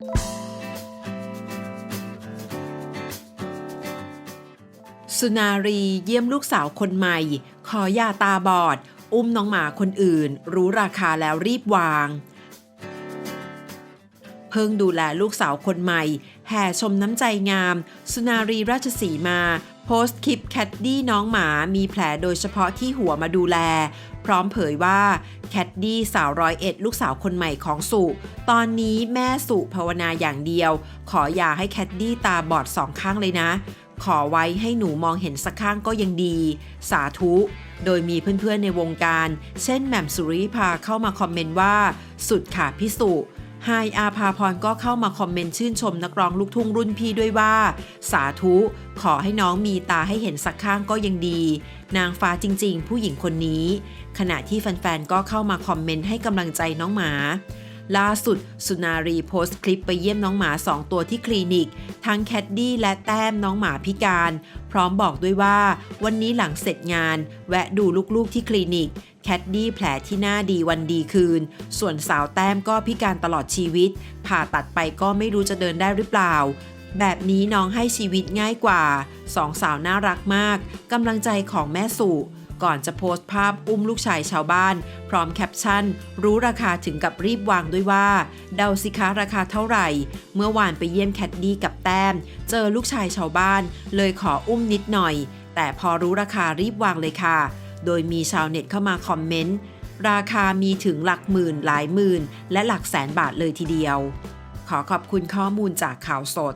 สุนารีเยี่ยมลูกสาวคนใหม่ ขอยาตาบอด อุ้มน้องหมาคนอื่น รู้ราคาแล้วรีบวาง เพิ่งดูแลลูกสาวคนใหม่ แห่ชมน้ำใจงาม สุนารีราชสีมา โพสต์คลิปแคดดี้น้องหมามีแผลโดยเฉพาะที่หัวมาดูแล พร้อมเผยว่าแคดดี้สาวร้อยเอ็ดลูกสาวคนใหม่ของสุ ตอนนี้แม่สุภาวนาอย่างเดียว ขออย่าให้แคดดี้ตาบอดสองข้างเลยนะ ขอไว้ให้หนูมองเห็นสักข้างก็ยังดี สาธุโดยมีเพื่อนๆในวงการ เช่นแหม่มสุริพาเข้ามาคอมเมนต์ว่า สุดค่ะพี่สุ ไฮอาภาพรก็เข้ามาคอมเมนต์ชื่นชมนักร้องลูกทุ่งรุ่นพี่ด้วยว่า สาธุ ขอให้น้องมีตาให้เห็นสักข้างก็ยังดี นางฟ้าจริง ๆ ผู้หญิงคนนี้ ขณะที่แฟน ๆ ก็เข้ามาคอมเมนต์ให้กำลังใจน้องหมา ล่าสุด สุนารีโพสต์คลิปไปเยี่ยมน้องหมา 2 ตัวที่คลินิก ทั้งแคดดี้และแต้มน้องหมาพิการ พร้อมบอกด้วยว่า วันนี้หลังเสร็จงาน แวะดูลูกๆที่คลินิกแคดดี้แผลที่หน้าดีวันดีคืน ส่วนสาวแต้มก็พิการตลอดชีวิต ผ่าตัดไปก็ไม่รู้จะเดินได้หรือเปล่า แบบนี้น้องให้ชีวิตง่ายกว่าสองสาวน่ารักมากกำลังใจของแม่สู่ ก่อนจะโพสต์ภาพอุ้มลูกชายชาวบ้าน พร้อมแคปชั่น รู้ราคาถึงกับรีบวางด้วยว่า เดาสิคะราคาเท่าไหร่ เมื่อวานไปเยี่ยมแคดดี้กับแต้ม เจอลูกชายชาวบ้าน เลยขออุ้มนิดหน่อย แต่พอรู้ราคารีบวางเลยค่ะ โดยมีชาวเน็ตเข้ามาคอมเมนต์ราคามีถึงหลักหมื่นหลายหมื่น และหลักแสนบาทเลยทีเดียว ขอขอบคุณข้อมูลจากข่าวสด